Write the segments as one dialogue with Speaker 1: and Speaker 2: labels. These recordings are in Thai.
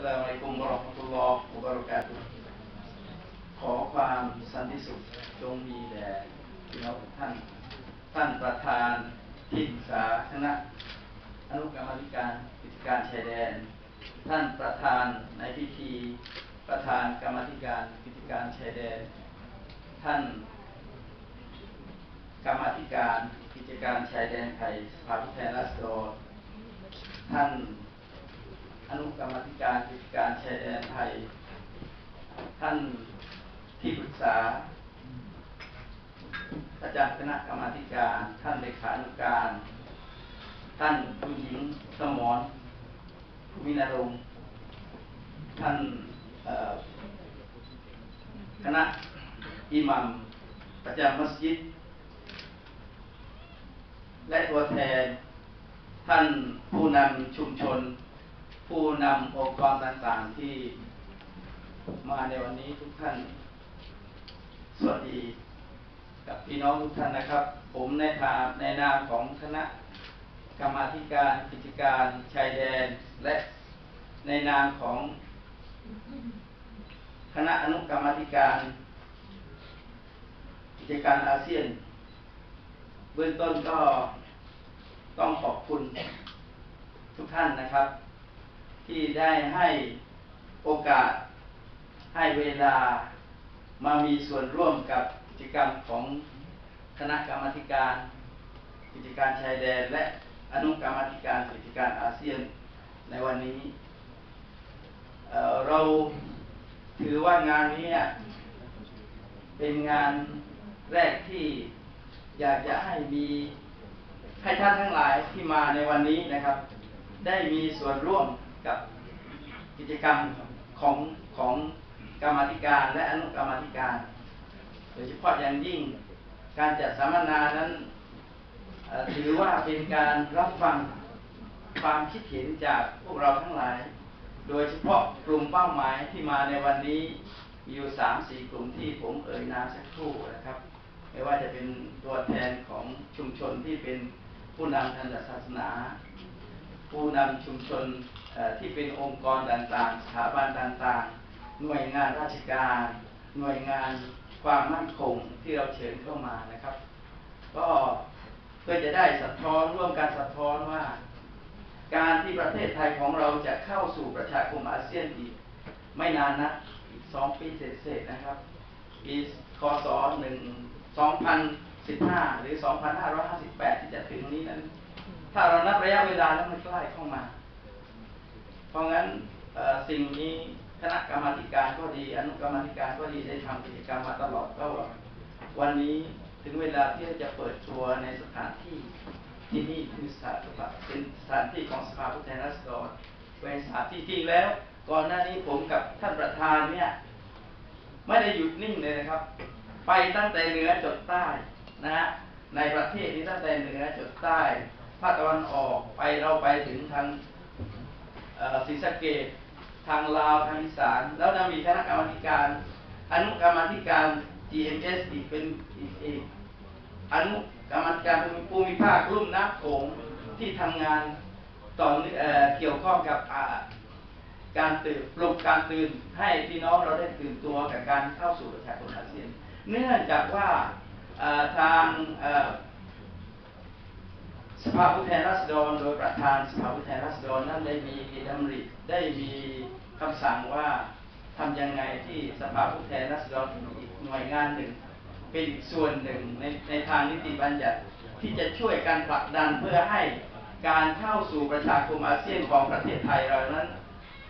Speaker 1: สลามอะลัยกุมราะห์มะตุลลอฮ์วะบะเรากาตุขอความสันติสุขจงมีแด่พี่น้องท่าน ท่านประธานที่ปรึกษาคณะอนุกรรมธิการกิจการชายแดน ท่านประธานในพิธี ประธานกรรมธิการกิจการชายแดน ท่านกรรมธิการกิจการชายแดนไทยสภาผู้แทนราษฎรท่าน อนุกรรมธิการกิจการชายแดนไทย ท่านที่ปรึกษาอาจารย์คณะกรรมธิการ ท่านเลขานุการ ท่านผู้หญิงสมรภูมินรงท่านคณะอิหมัมประจำมัสยิด และตัวแทนท่านผู้นำชุมชน ผู้นำองค์กรต่างๆที่มาในวันนี้ทุกท่าน สวัสดี กับพี่น้องทุกท่านนะครับ ผมในทางในนามของคณะกรรมาธิการกิจการชายแดน และในนามของคณะอนุกรรมาธิการ กิจการอาเซียน เบื้องต้นก็ต้องขอบคุณทุกท่านนะครับ ที่ได้ให้โอกาสให้เวลามามีส่วนร่วมกับกิจกรรมของคณะกรรมการ กิจการชายแดน และอนุกรรมการกิจการอาเซียนในวันนี้เเราถือว่างานนี้เป็นงานแรกที่อยากจะให้มีให้ท่านทั้งหลายที่มาในวันนี้นะครับ ได้มีส่วนร่วม กับกิจกรรมของของกรรมธิการและอนุกรรมธิการ โดยเฉพาะอย่างยิ่งการจัดสัมมนานั้นถือว่าเป็นการรับฟังความคิดเห็นจากพวกเราทั้งหลาย โดยเฉพาะกลุ่มเป้าหมายที่มาในวันนี้มีอยู่สามสี่กลุ่มที่ผมเอ่ยนามสักครู่นะครับ ไม่ว่าจะเป็นตัวแทนของชุมชนที่เป็นผู้นำทางศาสนา ผู้นำชุมชน ที่เป็นองค์กรต่างๆ สถาบันต่างๆ หน่วยงานราชการ หน่วยงานความมั่นคงที่เราเชิญเข้ามานะครับ ก็เพื่อจะได้สะท้อนร่วมการสะท้อนว่า การที่ประเทศไทยของเราจะเข้าสู่ประชาคมอาเซียนอีก ไม่นานนะอีกสองปีเศษๆนะครับปีคศหนึ่งสองพันสิบห้าหรือสองพันห้าร้อยห้าสิบแปดที่จะถึงนี้นั้น ถ้าเรานับระยะเวลาแล้วมันใกล้เข้ามา ราะงั้นสิ่งนี้คณะกรรมการก็ดี อนุกรรมการก็ดีได้ทำกิจกรรมมาตลอดก็วันนี้ถึงเวลาที่จะเปิดตัวในสถานที่ที่นี่คือสถานเป็นสถานที่ของสภาผู้แทนราษฎรเป็นสถานที่จริงแล้ว ก่อนหน้านี้ผมกับท่านประธานเนี่ยไม่ได้หยุดนิ่งเลยนะครับ ไปตั้งแต่เหนือจดใต้นะฮะในประเทศนี้ตั้งแต่เหนือจดใต้ภาคตะวันออกไปเราไปถึงทาง ศรีสะเกดทางลาวทางอีสาน แล้วจะมีคณะกรรมการ อนุกรรมธิการ GMS อีกเป็นอีกอีกอนุกรรมการภูมิภาคลุ่มน้ำโขงที่ทำงานต่อเนื่องเอเกี่ยวข้องกับการตื่นปลุกการตื่นให้พี่น้องเราได้ตื่นตัวกับการเข้าสู่ประชาคมอาเซียน เนื่องจากว่าทาง ภาผู้แทนราษฎรโดยประธานสภาผู้แทนราษฎรนั้นได้มีดำริได้มีคำสั่งว่าทำยังไงที่สภาผู้แทนราษฎรอีกหน่วยงานหนึ่ง เป็นส่วนหนึ่งในในทางนิติบัญญัติที่จะช่วยการผลักดันเพื่อให้การเข้าสู่ประชาคมอาเซียนของประเทศไทยเรานั้น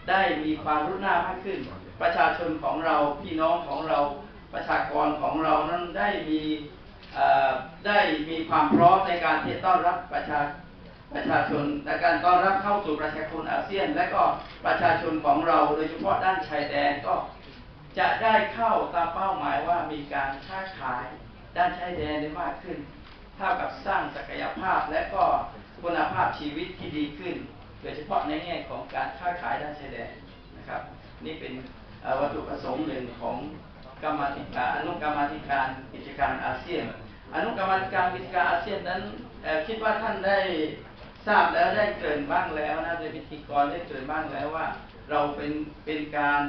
Speaker 1: ได้มีความรุ่หน้ามากขึ้น ประชาชนของเราพี่น้องของเราประชากรของเรานั้นได้มี ได้มีความพร้อมในการที่ต้อนรับประชาประชาชนในการต้อนรับเข้าสู่ประชาคมอาเซียน และก็ประชาชนของเราโดยเฉพาะด้านชายแดนก็จะได้เข้าตามเป้าหมายว่ามีการค้าขายด้านชายแดนได้มากขึ้น เท่ากับสร้างศักยภาพและก็คุณภาพชีวิตที่ดีขึ้น โดยเฉพาะในแง่ของการค้าขายด้านชายแดนนะครับ นี่เป็นวัตถุประสงค์หนึ่งของ กรรมธิการอนุกรรมธิการกิจการอาเซียน อนุกรรมธิการกิจการอาเซียนนั้นคิดว่าท่านได้ทราบแล้วได้เกริ่นบ้างแล้วนะในพิธีกรได้เกริ่นบ้างแล้วว่า เราเป็นเป็นการ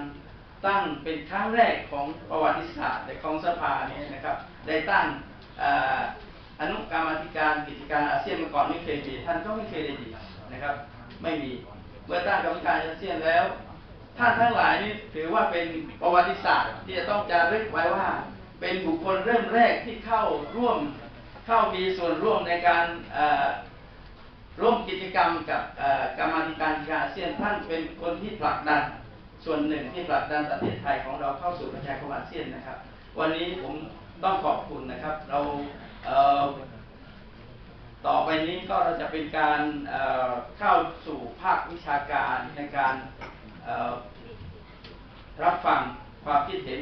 Speaker 1: ตั้งเป็นครั้งแรกของประวัติศาสตร์ของสภาเนี่ยนะครับ ได้ตั้งออนุกรรมธิการกิจการอาเซียนมาก่อนไม่เคยมีท่านก็ไม่เคยได้ยินนะครับ ไม่มีเมื่อตั้งกรรมการอาเซียนแล้ว ท่านทั้งหลายนี่ถือว่าเป็นประวัติศาสตร์ ที่จะต้องจารึกไว้ว่า เป็นบุคคลเริ่มแรกที่เข้าร่วมเข้ามีส่วนร่วมในการร่วมกิจกรรมกับกรรมธิการอาเซียนท่านเป็นคนที่ผลักดันส่วนหนึ่งที่ผลักดันประเทศไทยของเราเข้าสู่ประชาคมอาเซียนนะครับ วันนี้ผมต้องขอบคุณนะครับ เราเต่อไปนี้ก็เราจะเป็นการเเข้าสู่ภาควิชาการในการ รับฟังความคิดเห็น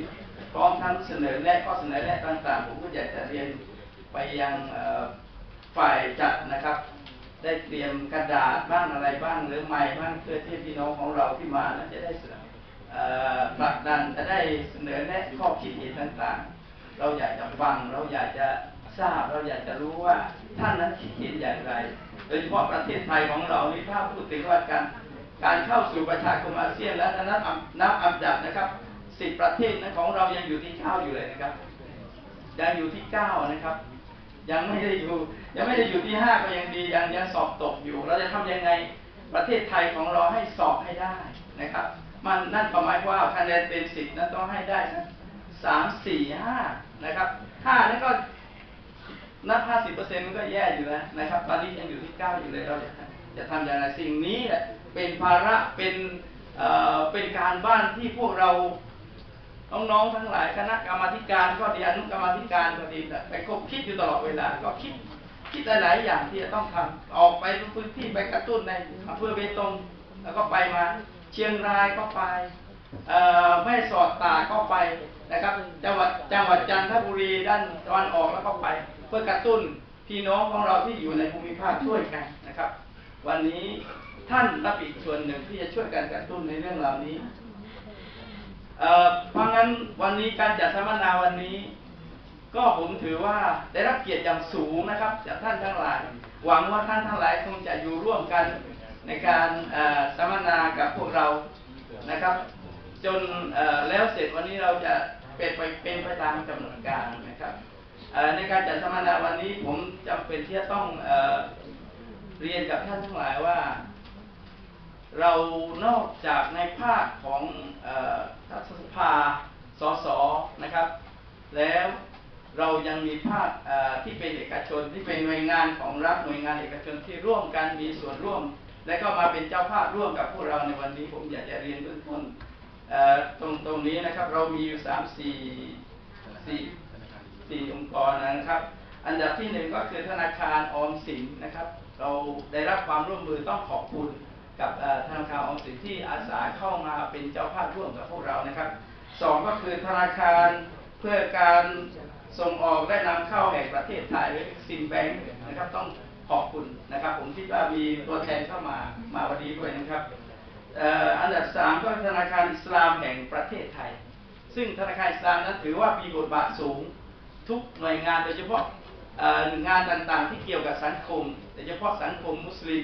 Speaker 1: พร้อมทั้งเสนอแนะข้อเสนอแนะต่างๆ ผมก็อยากจะเรียนไปยังฝ่ายจัดนะครับ ได้เตรียมกระดาษบ้างอะไรบ้างหรือไม้บ้างเพื่อที่พี่น้องของเราที่มานั้นจะได้เสนอผลักดันจะได้เสนอแนะข้อคิดเห็นต่างๆ เราอยากจะฟังเราอยากจะทราบเราอยากจะรู้ว่าท่านนั้นคิดเห็นอย่างไร โดยเฉพาะประเทศไทยของเรานี่ถ้าพูดถึงว่าการ การเข้าสู่ประชาคมอาเซียนและนับนับอันดับนะครับสิบประเทศนั้นของเรายังอยู่ที่เก้าอยู่เลยนะครับ ยังอยู่ที่เก้านะครับ ยังไม่ได้อยู่ ยังไม่ได้อยู่ที่ห้าก็ยังดียังยังสอบตกอยู่ เราจะทำยังไงประเทศไทยของเราให้สอบให้ได้นะครับ มันนั่นประมาณว่าคะแนนเต็มสิบนั้นต้องให้ได้สักสามสี่ห้านะครับห้านั่นก็นับ50เปอร์เซ็นต์มันก็แย่อยู่แล้วนะครับ ตอนนี้ยังอยู่ที่9อยู่เลยเราจะจะทำอย่างไรสิ่งนี้แหละ เป็นภาระเป็นเอ่อเป็นการบ้านที่พวกเราน้องๆทั้งหลายคณะกรรมาธิการก็ดีอนุกรรมธิการก็ดีไปคบคิดอยู่ตลอดเวลา ก็คิดคิดหลายๆอย่างที่จะต้องทำออกไปพื้นที่ไปกระตุ้นในอำเภอเบตงแล้วก็ไปมาเชียงรายก็ไปเอ่อแม่สอดตาก็ไปนะครับ จังหวัดจังหวัดจันทบุรีด้านตะวันออกแล้วก็ไป เพื่อกระตุ้นพี่น้องของเราที่อยู่ในภูมิภาคช่วยกันนะครับ วันนี้ ท่านรับอีกส่วนหนึ่งที่จะช่วยกันกระตุ้นในเรื่องเหล่านี้เอ่อเพราะงั้นวันนี้การจัดสัมมนาวันนี้ ก็ผมถือว่าได้รับเกียรติอย่างสูงนะครับ จากท่านทั้งหลาย หวังว่าท่านทั้งหลายคงจะอยู่ร่วมกันในการเอ่อสัมมนากับพวกเรานะครับ จนเอ่อแล้วเสร็จวันนี้เราจะเป็นไปเป็นไปตามกำหนดการนะครับเอ่อในการจัดสัมมนาวันนี้ผมจำเป็นที่จะต้องเอ่อเรียนกับท่านทั้งหลายว่า เรานอกจากในภาคของรัฐสภาสสนะครับ แล้วเรายังมีภาคที่เป็นเอกชนที่เป็นหน่วยงานของรัฐหน่วยงานเอกชนที่ร่วมกันมีส่วนร่วม และก็มาเป็นเจ้าภาพร่วมกับพวกเราในวันนี้ผมอยากจะเรียนเบื้องต้นตรงตรงนี้นะครับเรามีอยู่สามสี่สี่สี่องค์กรนะครับ อันดับที่หนึ่งก็คือธนาคารออมสินนะครับ เราได้รับความร่วมมือต้องขอบคุณ กับธนาคารออมสินที่อาสาเข้ามาเป็นเจ้าภาพร่วมกับพวกเรานะครับสองก็คือธนาคารเพื่อการส่งออกและนำเข้าแห่งประเทศไทยหรือซินแบงค์นะครับต้องขอบคุณนะครับ ผมคิดว่ามีตัวแทนเข้ามามาวันนี้ด้วยนะครับอันดับสามก็ธนาคารอิสลามแห่งประเทศไทย ซึ่งธนาคารอิสลามนั้นถือว่ามีบทบาทสูงทุกหน่วยงานโดยเฉพาะเอ่องานต่างๆ ที่เกี่ยวกับสังคมโดยเฉพาะสังคมมุสลิม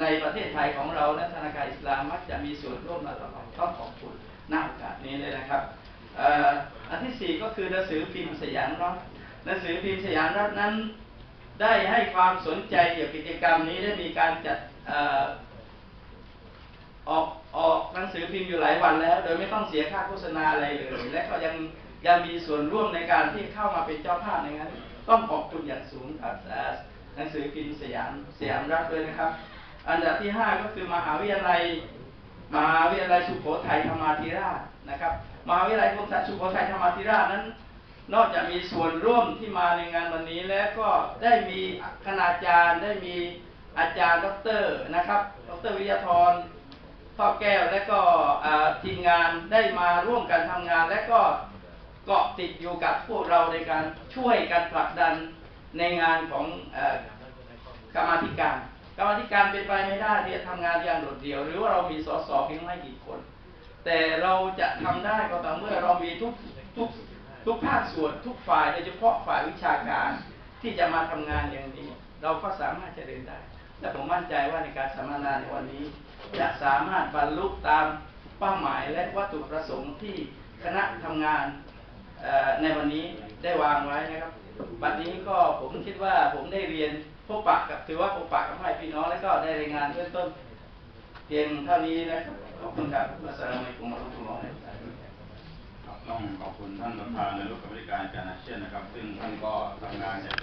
Speaker 1: ในประเทศไทยของเราและธนาคารอิสลามมักจะมีส่วนร่วมมาตลอดต้องขอบคุณหน้าโอกาสนี้เลยนะครับอ,อันที่สี่ก็คือหนังสือพิมพ์สยามรัฐหนังสือพิมพ์สยามรัฐนั้น ได้ให้ความสนใจเกี่ยวกับกิจกรรมนี้ได้มีการจัดออกออกหนังสือพิมพ์อยู่หลายวันแล้ว โดยไม่ต้องเสียค่าโฆษณาอะไรเลย และก็ยังยังมีส่วนร่วมในการที่เข้ามาเป็นเจ้าภาพในนั้นต้องขอบคุณอย่างสูงกับหนังสือพิมพ์สยามสยามรัฐด้วยนะครับ อันดับที่ห้าก็คือมหาวิทยาลัยมหาวิทยาลัยสุโขทัยธรรมาธิราชนะครับมหาวิทยาลัยสุโขทัยธรรมาธิราชนั้น นอกจากมีส่วนร่วมที่มาในงานวันนี้แล้วก็ได้มีคณาจารย์ได้มีอาจารย์ดรนะครับดรวิทยาธรพ่อแก้วและก็ทีมงานได้มาร่วมกันทำงาน และก็เกาะติดอยู่กับพวกเราในการช่วยกันผลักดันในงานของกรรมธิการ รรมธิการเป็นไปไม่ได้ที่จะทำงานอย่างโดดเดี่ยว หรือว่าเรามีสสเพียงไม่กี่คน แต่เราจะทำได้ก็ต่อเมื่อเรามีทุกทุกทุกภาคส่วนทุกฝ่ายโดยเฉพาะฝ่ายวิชาการที่จะมาทำงานอย่างนี้ เราก็สามารถจะเดินได้ และผมมั่นใจว่าในการสัมมนาในวันนี้ จะสามารถบรรลุตามเป้าหมายและวัตถุประสงค์ที่คณะทำงาน ในวันนี้ได้วางไว้นะครับบัดนี้ก็ผมคิดว่าผมได้เรียนพบปะกับถือว่าพบปะกับพ่อพี่น้องแล้วก็ได้รายงานเบื้องต้นเพียงเท่านี้นะครับขอบคุณครับมาสสลามุอะลัยกุมาะตุลลอฮิวะบะเราะกาตุฮ์
Speaker 2: ครับต้องขอบคุณท่านประธานในรูปกรรมธิการการอาเซียนนะครับ ซึ่งท่านก็ทำงานอย่าง